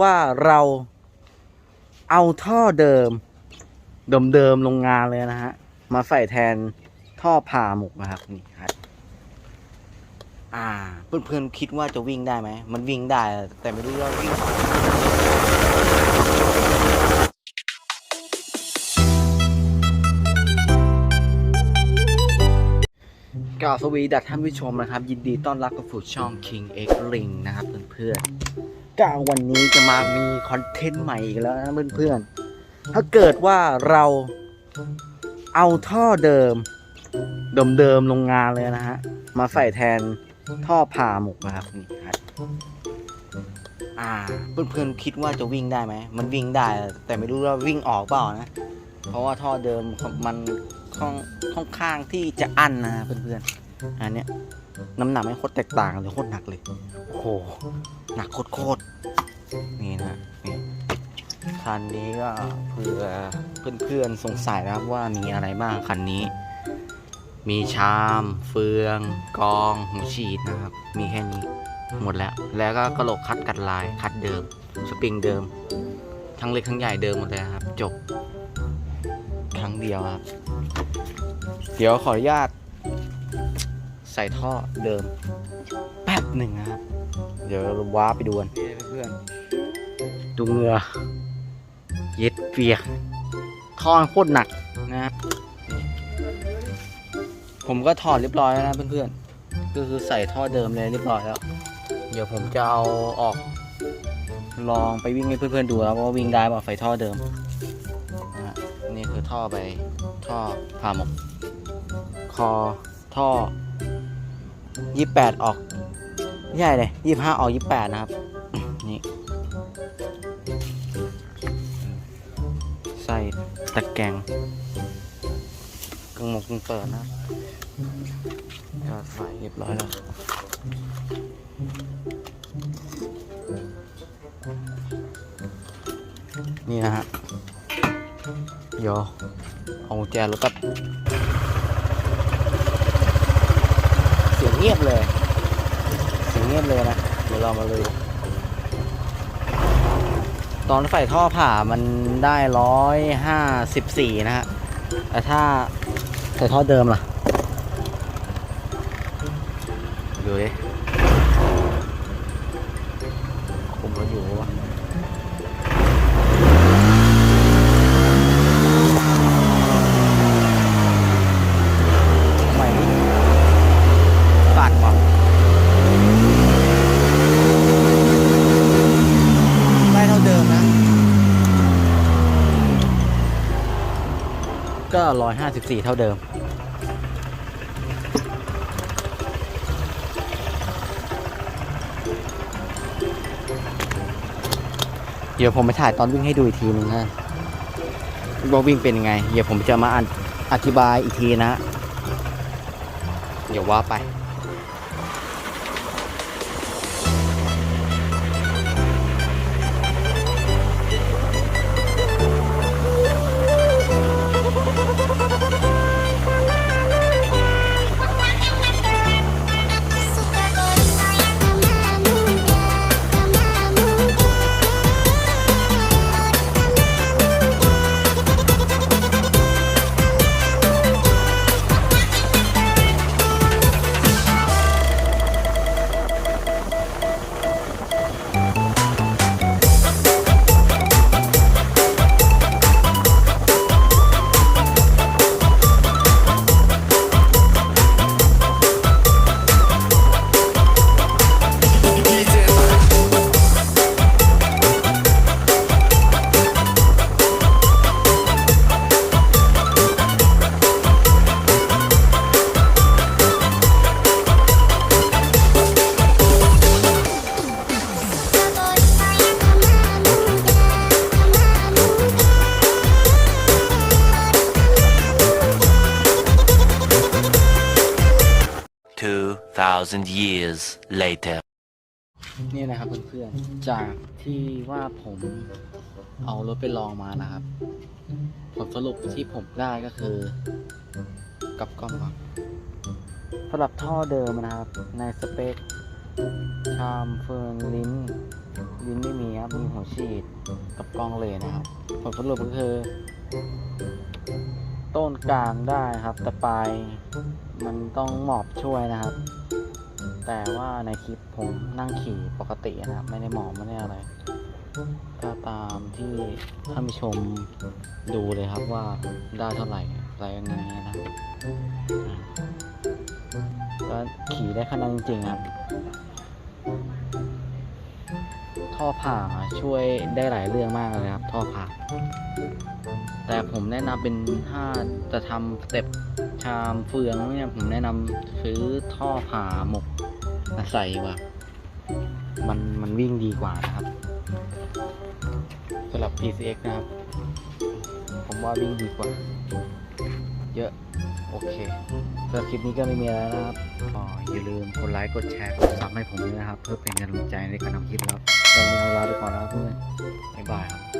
ว่าเราเอาท่อเดิม เดิมๆโรงงานเลยนะฮะ มาใส่แทนท่อผ่าหมกนะครับนี่ครับ อ่า เพื่อนๆคิดว่าจะวิ่งได้ไหม มันวิ่งได้ แต่ไม่รู้ว่าวิ่งกล่าวสวีดัสท่านผู้ชมนะครับ ยินดีต้อนรับเข้าสู่ช่อง King X Ring นะครับเพื่อนๆ ก้าววันนี้จะมามีคอนเทนต์ใหม่อีกแล้วนะเพื่อนๆ ถ้าเกิดว่าเราเอาท่อเดิม เดิมๆโรงงานเลยนะฮะ มาใส่แทนท่อผ่าหมกนะครับนี่ครับอ่า เพื่อนๆคิดว่าจะวิ่งได้ไหม มันวิ่งได้ แต่ไม่รู้ว่าวิ่งออกเปล่านะ เพราะว่าท่อเดิมมันค่อนค่อนข้างที่จะอั้นนะเพื่อนๆ อันเนี้ยน้ำหนักไม่โคตรแตกต่างเลยโคตรหนักเลย โอ้โห หนักโคตรๆนี่นะนี่คันนี้ก็เผื่อเพื่อนๆสงสัยนะครับว่ามีอะไรบ้างคันนี้ มีชาม เฟือง กองหัวฉีดนะครับ มีแค่นี้หมดแล้ว แล้วก็กระโหลกคัดกัดลายคัดเดิม สปริงเดิม ทั้งเล็กทั้งใหญ่เดิมหมดเลยครับ จบ ครั้งเดียวครับ เดี๋ยวขออนุญาตใส่ท่อเดิม แป๊บหนึ่งนะครับ เดี๋ยวว้าไปดูกันเพื่อนดูเงือเย็ดเปียกท่อโคตรหนักนะครับผมก็ถอดเรียบร้อยแล้วนะเพื่อนๆก็คือใส่ท่อเดิมเลยเรียบร้อยแล้ว เดี๋ยวผมจะเอาออก ลองไปวิ่งให้เพื่อนๆดูแล้วว่าวิ่งได้เปล่าไฟท่อเดิมนะนี่คือท่อไปท่อผ่าหมก คอท่อยี่แปดออก ใช่เลยยี่ห้าออกยี่แปดนะครับ นี่ใส่ตะแกรงกึ่งหมกกึ่งเปิดนะยอดไฟเรียบร้อยแล้วนี่นะฮะเดี๋ยวเอากุญแจรถกับเสียงเงียบเลย สียงเงียบเลยนะ เดี๋ยวเรามาเลยตอนใส่ท่อผ่ามันได้ร้อยห้าสิบสี่นะฮะ แต่ถ้าใส่ท่อเดิมล่ะ ดูดิคุมรถอยู่วะ ไม่ตัดว่ะได้เท่าเดิมนะ ก็ร้อยห้าสิบสี่เท่าเดิม เดี๋ยวผมไปถ่ายตอนวิ่งให้ดูอีกทีนึงนะว่าวิ่งเป็นยังไง เดี๋ยวผมจะมาออธิบายอีกทีนะ เดี๋ยวว่าไป 2,000 years later. นี่นะครับเพื่อนๆ จากที่ว่าผมเอารถไปลองมานะครับ ผลสรุปที่ผมได้ก็คือ กับกล้องก่อนสำหรับท่อเดิมนะครับ ในสเปค ชามเฟิร์นลิ้น ลิ้นไม่มีครับ มีหัวฉีดกับกล้องเลยนะครับ ผลสรุปก็คือ ต้นกลางได้ครับแต่ปลาย มันต้องหมอบช่วยนะครับ แต่ว่าในคลิปผมนั่งขี่ปกตินะครับ ไม่ได้หมอบไม่ได้อะไรก็ตามที่ท่านผู้ชมดูเลยครับว่าได้เท่าไหร่อะไรยังไงนะก็ขี่ได้ขนาดจริงๆครับ ท่อผ่าช่วยได้หลายเรื่องมากเลยครับ ท่อผ่า แต่ผมแนะนำเป็นถ้าจะทำสเต็ปชามเฟืองเนี่ยผมแนะนำซื้อท่อผ่าหมกมาใส่ว่ามันมันวิ่งดีกว่านะครับสำหรับ PCX นะครับ ผมว่าวิ่งดีกว่า เยอะโอเคสำหรับคลิปนี้ก็ไม่มีแล้วนะครับก็อย่าลืมกดไลค์กดแชร์กดซับให้ผมด้วยนะครับ เพื่อเป็นกำลังใจในการทำคลิปแล้วตอนนี้เราลาไปก่อนแล้วเพื่อนบ๊ายบายครับ